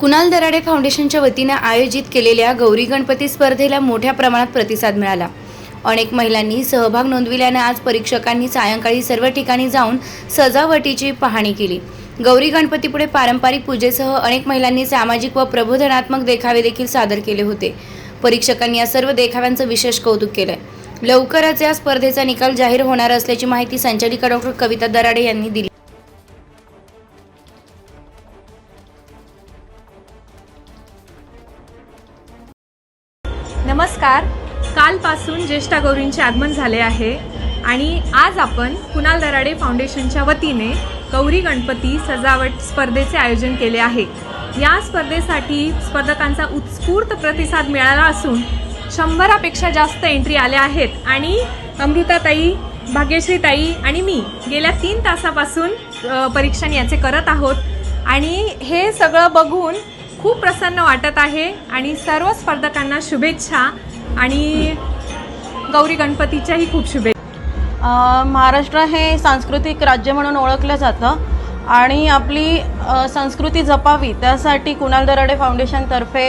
कुणाल दराडे फाउंडेशनच्या वतीनं आयोजित केलेल्या गौरी गणपती स्पर्धेला मोठ्या प्रमाणात प्रतिसाद मिळाला. अनेक महिलांनी सहभाग नोंदविल्यानं आज परीक्षकांनी सायंकाळी सर्व ठिकाणी जाऊन सजावटीची पाहणी केली. गौरी गणपतीपुढे पारंपरिक पूजेसह अनेक महिलांनी सामाजिक व प्रबोधनात्मक देखावे देखील सादर केले होते. परीक्षकांनी या सर्व देखाव्यांचं विशेष कौतुक केलंय. लवकरच या स्पर्धेचा निकाल जाहीर होणार असल्याची माहिती संचालिका डॉक्टर कविता दराडे यांनी दिली. नमस्कार. कालपासून ज्येष्ठा गौरींचे आगमन झाले आहे आणि आज आपण कुणाल दराडे फाउंडेशनच्या वतीने गौरी गणपती सजावट स्पर्धेचे आयोजन केले आहे. या स्पर्धेसाठी स्पर्धकांचा उत्स्फूर्त प्रतिसाद मिळाला असून शंभरापेक्षा जास्त एंट्री आल्या आहेत आणि अमृताताई भाग्यश्रीताई आणि मी गेल्या तीन तासापासून परीक्षण याचे करत आहोत. आणि हे सगळं बघून खूप प्रसन्न वाटत आहे आणि सर्व स्पर्धकांना शुभेच्छा आणि गौरी गणपतीच्याही खूप शुभेच्छा महाराष्ट्र हे सांस्कृतिक राज्य म्हणून ओळखलं जातं आणि आपली संस्कृती जपावी त्यासाठी कुणाल दराडे फाउंडेशनतर्फे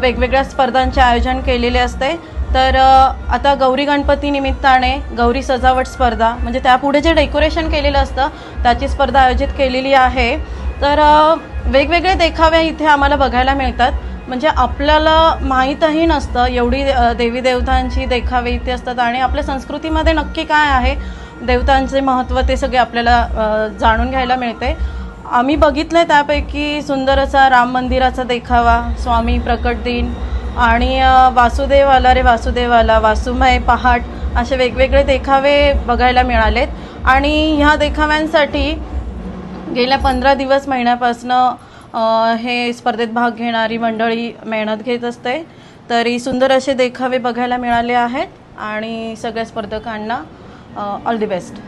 वेगवेगळ्या स्पर्धांचे आयोजन केलेले असते. तर आता गौरी गणपती निमित्ताने गौरी सजावट स्पर्धा म्हणजे त्यापुढे जे डेकोरेशन केलेलं असतं त्याची स्पर्धा आयोजित केलेली आहे. तर वेगवेगळे देखावे इथे आम्हाला बघायला मिळतात. म्हणजे आपल्याला माहीतही नसतं एवढी देवी देवतांची देखावे इथे असतात आणि आपल्या संस्कृतीमध्ये नक्की काय आहे देवतांचे महत्त्व ते सगळे आपल्याला जाणून घ्यायला मिळते. आम्ही बघितलं आहे त्यापैकी सुंदर असा राम मंदिराचा देखावा स्वामी प्रकट दिन आणि वासुदेव आला रे वासुदेव आला वासुमय पहाट असे वेगवेगळे देखावे बघायला मिळालेत. आणि ह्या देखाव्यांसाठी गेल्या पंधरा दिवस महिन्यापासनं हे स्पर्धेत भाग घेणारी मंडळी मेहनत घेत असते. तरी सुंदर असे देखावे बघायला मिळाले आहेत आणि सगळ्या स्पर्धकांना ऑल दी बेस्ट